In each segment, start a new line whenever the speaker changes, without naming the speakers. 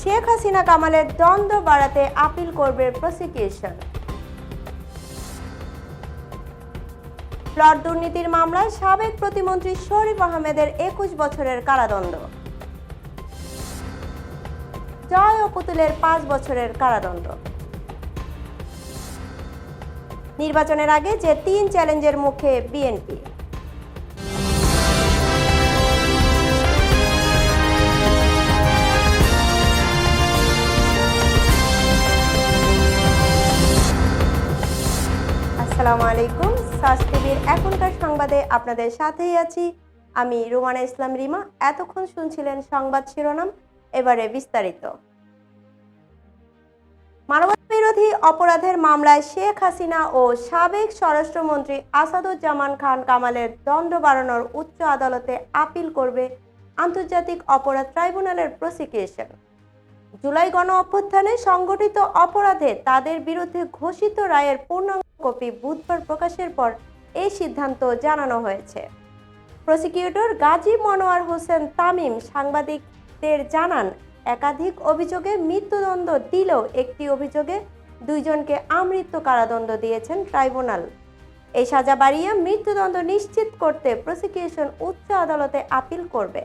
শেখ হাসিনা কামালের দ্বন্দ্ব বাড়াতে আপিল করবে প্রসিকিউশন প্লট দুর্নীতির মামলায় সাবেক প্রতিমন্ত্রী শরীফ আহমেদের একুশ বছরের কারাদণ্ড। জয় ও পুতুলের পাঁচ বছরের কারাদণ্ড। নির্বাচনের আগে যে তিন চ্যালেঞ্জের মুখে বিএনপি। আসসালামু আলাইকুম। সাস টিভির এখনকার সংবাদে আপনাদের সাথেই আছি। আমি রুমানা ইসলাম রিমা। এতক্ষণ শুনছিলেন সংবাদ শিরোনাম, এবারে বিস্তারিত। মানবতা বিরোধী অপরাধের মামলায় শেখ হাসিনা ও সাবেক স্বরাষ্ট্রমন্ত্রী আসাদুজ্জামান খান কামালের দণ্ড বাড়ানোর উচ্চ আদালতে আপিল করবে আন্তর্জাতিক অপরাধ ট্রাইব্যুনালের প্রসিকিউশন। জুলাই গণ অভ্যুত্থানে সংগঠিত অপরাধে তাদের বিরুদ্ধে ঘোষিত রায়ের পূর্ণাঙ্গ কপি বুধবার প্রকাশের পর এই সিদ্ধান্ত জানানো হয়েছে। প্রসিকিউটর গাজী মনোয়ার হোসেন তামিম সাংবাদিকদের জানান, একাধিক অভিযোগে মৃত্যুদণ্ড দিলেও একটি অভিযোগে দুইজনকে আমৃত্যু কারাদণ্ড দিয়েছেন ট্রাইব্যুনাল। এই সাজা বাড়িয়ে মৃত্যুদণ্ড নিশ্চিত করতে প্রসিকিউশন উচ্চ আদালতে আপিল করবে।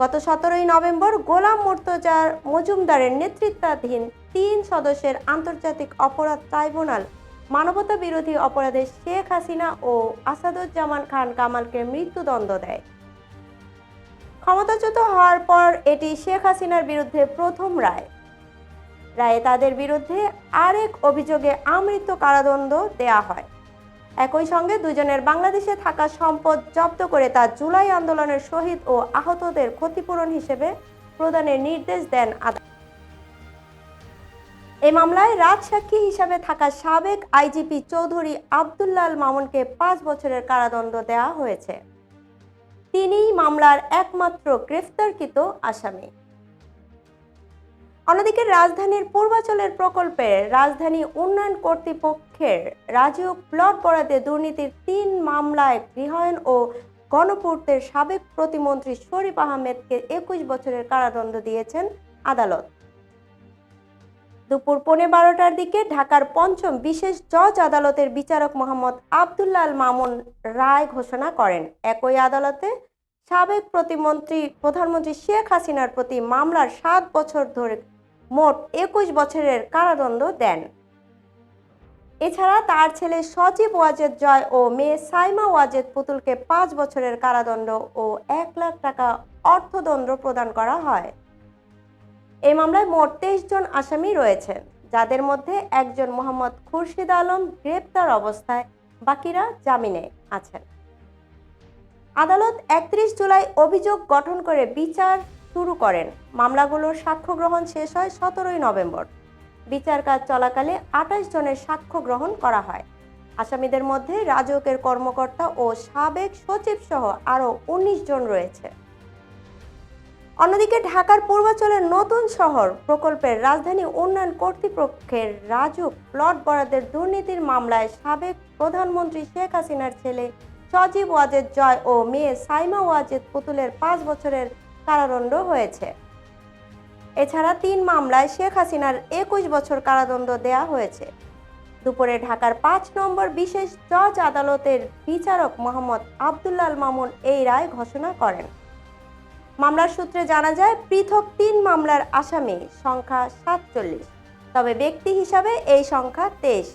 গত সতেরোই নভেম্বর গোলাম মুর্তজার মজুমদারের নেতৃত্বাধীন তিন সদস্যের আন্তর্জাতিক অপরাধ ট্রাইব্যুনাল মানবতা বিরোধী অপরাধে শেখ হাসিনা ও আসাদুজ্জামান খান কামালকে মৃত্যুদণ্ড দেয়। ক্ষমতাচ্যুত হওয়ার পর এটি শেখ হাসিনার বিরুদ্ধে প্রথম রায়। রায়ে তাদের বিরুদ্ধে আরেক অভিযোগে আমৃত্যু কারাদণ্ড দেয়া হয়। একই সঙ্গে দুজনের বাংলাদেশে থাকা সম্পদ জব্দ করে তা জুলাই আন্দোলনের শহীদ ও আহতদের ক্ষতিপূরণ হিসেবে প্রদানের নির্দেশ দেন আদালত। এই মামলায় রাজসাক্ষী হিসাবে থাকা সাবেক আইজিপি চৌধুরী আবদুল্লাল মামুনকে পাঁচ বছরের কারাদণ্ড দেওয়া হয়েছে। তিনিই মামলার একমাত্র গ্রেফতারকৃত আসামি। অন্যদিকে রাজধানীর পূর্বাচলের প্রকল্পে রাজধানী উন্নয়ন কর্তৃপক্ষের রাজীয় প্লট বরাদ্দে দুর্নীতির তিন মামলায় গৃহায়ণ ও গণপূর্তের সাবেক প্রতিমন্ত্রী শরীফ আহমেদকে একুশ বছরের কারাদণ্ড দিয়েছেন আদালত। দুপুর পৌনে বারোটার দিকে ঢাকার পঞ্চম বিশেষ জজ আদালতের বিচারক মোহাম্মদ আবদুল্লাল মামুন রায় ঘোষণা করেন। একই আদালতে সাবেক প্রতিমন্ত্রী প্রধানমন্ত্রী শেখ হাসিনার প্রতি মামলার সাত বছর ধরে মোট একুশ বছরের কারাদণ্ড দেন। এছাড়া তার ছেলে সজীব ওয়াজেদ জয় ও মেয়ে সাইমা ওয়াজেদ পুতুলকে পাঁচ বছরের কারাদণ্ড ও এক লাখ টাকা অর্থদণ্ড প্রদান করা হয়। এই মামলায় মোট তেইশ জন আসামি রয়েছেন যাদের মধ্যে একজন মোহাম্মদ খুরশিদ আলম গ্রেপ্তার অবস্থায়, বাকিরা জামিনে আছেন। আদালত একত্রিশ জুলাই অভিযোগ গঠন করে বিচার শুরু করেন। মামলাগুলোর সাক্ষ্য গ্রহণ শেষ হয় সতেরোই নভেম্বর। বিচার কাজ চলাকালে আঠাশ জনের সাক্ষ্য গ্রহণ করা হয়। আসামিদের মধ্যে রাজকের কর্মকর্তা ও সাবেক সচিব সহ আরও উনিশ জন রয়েছে। অন্যদিকে ঢাকার পূর্বাঞ্চলের নতুন শহর প্রকল্পের রাজধানী উন্নয়ন কর্তৃপক্ষের রাজুক প্লট বরাদ্দের দুর্নীতির মামলায় সাবেক প্রধানমন্ত্রী শেখ হাসিনার ছেলে সজীব ওয়াজেদ জয় ও মেয়ে সাইমা ওয়াজেদ পুতুলের পাঁচ বছরের কারাদণ্ড হয়েছে। এছাড়া তিন মামলায় শেখ হাসিনার একুশ বছর কারাদণ্ড দেয়া হয়েছে। দুপুরে ঢাকার পাঁচ নম্বর বিশেষ জজ আদালতের বিচারক মোহাম্মদ আবদুল্লাল মামুন এই রায় ঘোষণা করেন। মামলার সূত্রে জানা যায়, পৃথক তিন মামলার আসামি সংখ্যা সাতচল্লিশ। তবে ব্যক্তি হিসাবে এই সংখ্যা তেইশ।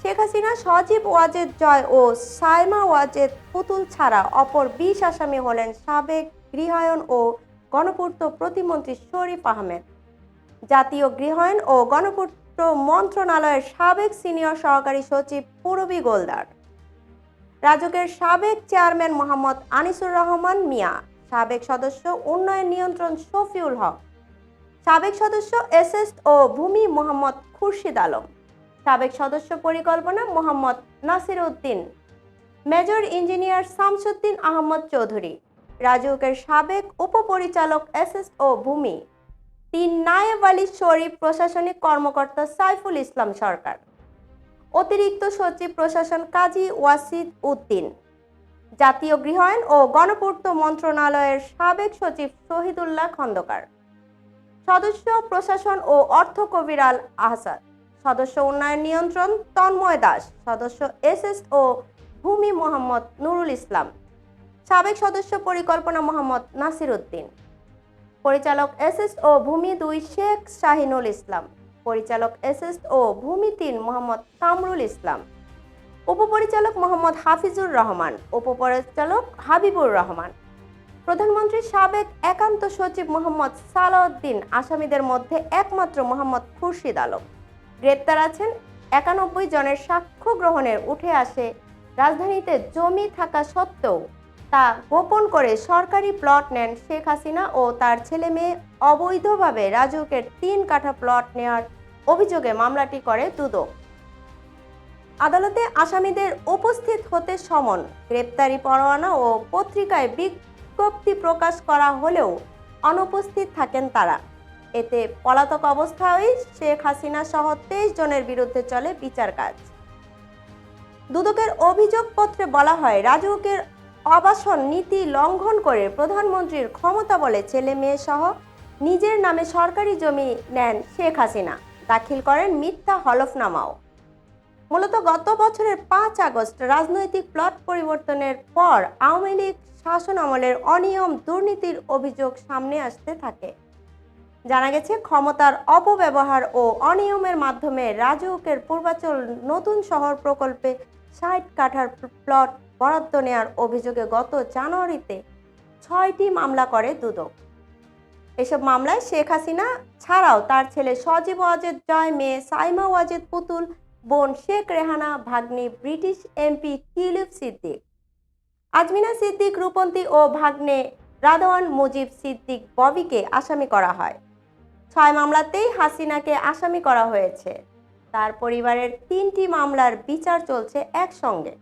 শেখ হাসিনা, সজীব ওয়াজেদ জয় ও সাইমা ওয়াজেদ পুতুল ছাড়া অপর বিশ আসামি হলেন সাবেক গৃহায়ন ও গণপূর্ত প্রতিমন্ত্রী শরীফ আহমেদ। জাতীয় গৃহায়ন ও গণপূর্ত মন্ত্রণালয়ের সাবেক সিনিয়র সহকারী সচিব পূরবী গোলদার। রাজকের সাবেক চেয়ারম্যান মোহাম্মদ আনিসুর রহমান মিয়া সাবেক সদস্য উন্নয়ন নিয়ন্ত্রণ শফিউল হক। সাবেক সদস্য এসএস ও ভূমি মোহাম্মদ খুরশিদ আলম। সাবেক সদস্য পরিকল্পনা মোহাম্মদ নাসির উদ্দিন মেজর ইঞ্জিনিয়ার শামসুদ্দিন আহমদ চৌধুরী। রাজউকের সাবেক উপপরিচালক এসএস ও ভূমি। তিন নায়েব আলী শরীফ প্রশাসনিক কর্মকর্তা সাইফুল ইসলাম সরকার। অতিরিক্ত সচিব প্রশাসন কাজী ওয়াসিদ উদ্দিন। জাতীয় গৃহায়ন ও গণপূর্ত মন্ত্রণালয়ের সাবেক সচিব শহীদুল্লাহ খন্দকার। সদস্য প্রশাসন ও অর্থ কবিরাল আহসাদ সদস্য উন্নয়ন নিয়ন্ত্রণ তন্ময় দাস। সদস্য এসএস ও ভূমি মোহাম্মদ নুরুল ইসলাম। সাবেক সদস্য পরিকল্পনা মোহাম্মদ নাসির উদ্দিন পরিচালক এসএস ও ভূমি দুই শেখ শাহিনুল ইসলাম। পরিচালক এসএস ও ভূমি তিন মোহাম্মদ কামরুল ইসলাম। উপপরিচালক মোহাম্মদ হাফিজুর রহমান, উপপরিচালক হাবিবুর রহমান। প্রধানমন্ত্রীর সাবেক একান্ত সচিব মোহাম্মদ সালাউদ্দিন আসামিদের মধ্যে একমাত্র মোহাম্মদ খুরশিদ আলম। গ্রেপ্তার আছেন একানব্বই জনের সাক্ষ্য গ্রহণের উঠে আসে রাজধানীতে জমি থাকা সত্ত্বেও। তা গোপন করে সরকারি প্লট নেন শেখ হাসিনা ও তার ছেলে মেয়ে অবৈধভাবে রাজুকের তিন কাঠা প্লট নেওয়ার অভিযোগে মামলাটি করে দুদক। আদালতে আসামিদের উপস্থিত হতে সমন, গ্রেপ্তারি পরোয়ানা ও পত্রিকায় বিজ্ঞপ্তি প্রকাশ করা হলেও অনুপস্থিত থাকেন তারা। এতে পলাতক অবস্থায় শেখ হাসিনা সহ তেইশ জনের বিরুদ্ধে চলে বিচার কাজ। দুদকের অভিযোগপত্রে বলা হয়, রাজউকের আবাসন নীতি লঙ্ঘন করে প্রধানমন্ত্রীর ক্ষমতা বলে ছেলে মেয়ে সহ নিজের নামে সরকারি জমি নেন শেখ হাসিনা। দাখিল করেন মিথ্যা হলফনামাও। মূলত গত বছরের পাঁচ আগস্ট রাজনৈতিক প্লট পরিবর্তনের পর আওয়ামী লীগ শাসন আমলের অনিয়ম দুর্নীতির অভিযোগ সামনে আসতে থাকে। জানা গেছে, ক্ষমতার অপব্যবহার ও অনিয়মের মাধ্যমে রাজউকের পূর্বাচল নতুন শহর প্রকল্পে ষাট কাঠার প্লট বরাদ্দ নেওয়ার অভিযোগে গত জানুয়ারিতে ছয়টি মামলা করে দুদক। এসব মামলায় শেখ হাসিনা ছাড়াও তার ছেলে সজীব ওয়াজেদ জয়, মেয়ে সাইমা ওয়াজেদ পুতুল বোন শেখ রেহানা, ভাগ্নি ব্রিটিশ এমপি টিউলিপ সিদ্দিক। আজমিনা সিদ্দিক, রূপন্তী ও ভাগ্নে রাদওয়ান মুজিব সিদ্দিক ববিকে আসামি করা হয়। ছয় মামলাতেই হাসিনাকে আসামি করা হয়েছে। তার পরিবারের তিনটি মামলার বিচার চলছে একসঙ্গে।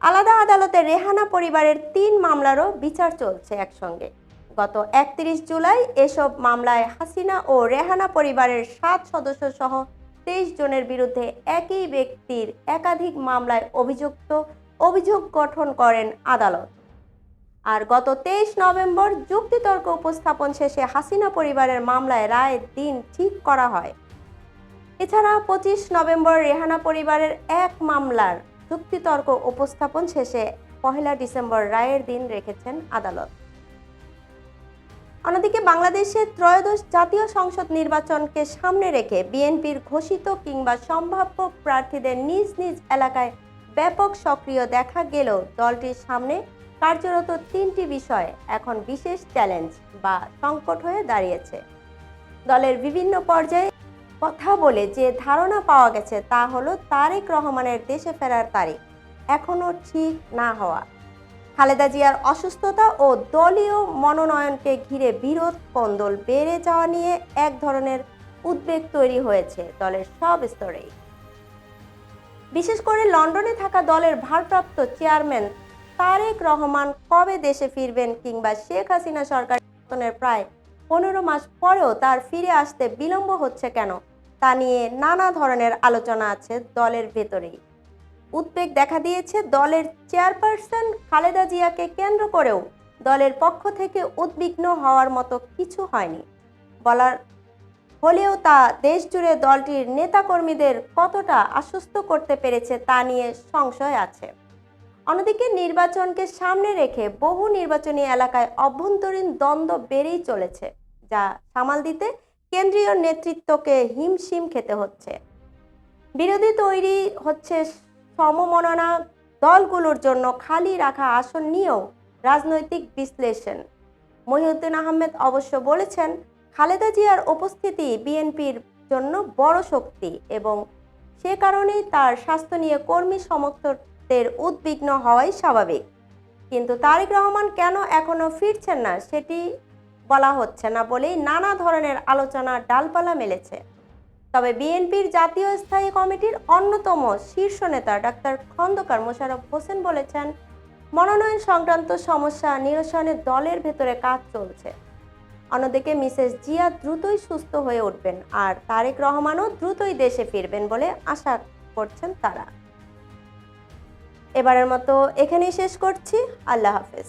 আলাদা আদালতে রেহানা পরিবারের তিন মামলারও বিচার চলছে একসঙ্গে। গত একত্রিশ জুলাই এসব মামলায় হাসিনা ও রেহানা পরিবারের সাত সদস্য সহ তেইশ জনের বিরুদ্ধে একই ব্যক্তির একাধিক মামলায় অভিযুক্ত অভিযোগ গঠন করেন আদালত। আর গত তেইশ নভেম্বর যুক্তিতর্ক উপস্থাপন শেষে হাসিনা পরিবারের মামলায় রায়ের দিন ঠিক করা হয়। এছাড়া পঁচিশ নভেম্বর রেহানা পরিবারের এক মামলার যুক্তিতর্ক উপস্থাপন শেষে পহেলা ডিসেম্বর রায়ের দিন রেখেছেন আদালত। অন্যদিকে বাংলাদেশের ত্রয়োদশ জাতীয় সংসদ নির্বাচনকে সামনে রেখে বিএনপির ঘোষিত কিংবা সম্ভাব্য প্রার্থীদের নিজ নিজ এলাকায় ব্যাপক সক্রিয় দেখা গেলেও দলটির সামনে কার্যরত তিনটি বিষয় এখন বিশেষ চ্যালেঞ্জ বা সংকট হয়ে দাঁড়িয়েছে। দলের বিভিন্ন পর্যায়ে কথা বলে যে ধারণা পাওয়া গেছে তা হলো তারেক রহমানের দেশে ফেরার তারিখ। এখনও ঠিক না হওয়া। খালেদা জিয়ার অসুস্থতা ও দলীয় মনোনয়নকে ঘিরে বিরোধ কন্দল বেড়ে যাওয়া নিয়ে এক ধরনের উদ্বেগ তৈরি হয়েছে দলের সব স্তরেই। বিশেষ করে লন্ডনে থাকা দলের ভারপ্রাপ্ত চেয়ারম্যান তারেক রহমান কবে দেশে ফিরবেন কিংবা শেখ হাসিনা সরকার প্রায় পনেরো মাস পরেও তার ফিরে আসতে বিলম্ব হচ্ছে কেন, তা নিয়ে নানা ধরনের আলোচনা আছে দলের ভেতরেই। উদ্বেগ দেখা দিয়েছে দলের চেয়ারপারসন খালেদা জিয়াকে কেন্দ্র করেও। দলের পক্ষ থেকে উদ্বিগ্ন হওয়ার মতো কিছু হয়নি। বলার হলেও তা দেশজুড়ে দলটির নেতাকর্মীদের কতটা আশ্বস্ত করতে পেরেছে তা নিয়ে সংশয় আছে। অন্যদিকে নির্বাচনকে সামনে রেখে বহু নির্বাচনী এলাকায় অভ্যন্তরীণ দ্বন্দ্ব বেড়েই চলেছে, যা সামাল দিতে কেন্দ্রীয় নেতৃত্বকে হিমশিম খেতে হচ্ছে। বিরোধী তৈরি হচ্ছে সমমননা দলগুলোর জন্য খালি রাখা আসন নিয়েও রাজনৈতিক বিশ্লেষণ। মহিউদ্দিন আহমেদ অবশ্য বলেছেন, খালেদা জিয়ার উপস্থিতি বিএনপির জন্য বড় শক্তি এবং সে কারণেই তার স্বাস্থ্য নিয়ে কর্মী সমর্থকদের উদ্বিগ্ন হওয়াই স্বাভাবিক। কিন্তু তারেক রহমান কেন এখনও ফিরছেন না সেটি বলা হচ্ছে না বলেই নানা ধরনের আলোচনা ডালপালা মেলেছে। তবে বিএনপির জাতীয় স্থায়ী কমিটির অন্যতম শীর্ষ নেতা ডাক্তার খন্দকার মোশারফ হোসেন বলেছেন, মনোনয়ন সংক্রান্ত সমস্যা নিরসনে দলের ভেতরে কাজ চলছে। অন্যদিকে মিসেস জিয়া দ্রুতই সুস্থ হয়ে উঠবেন আর তারেক রহমানও দ্রুতই দেশে ফিরবেন বলে আশা করছেন তারা। এবারের মতো এখানেই শেষ করছি। আল্লাহ হাফেজ।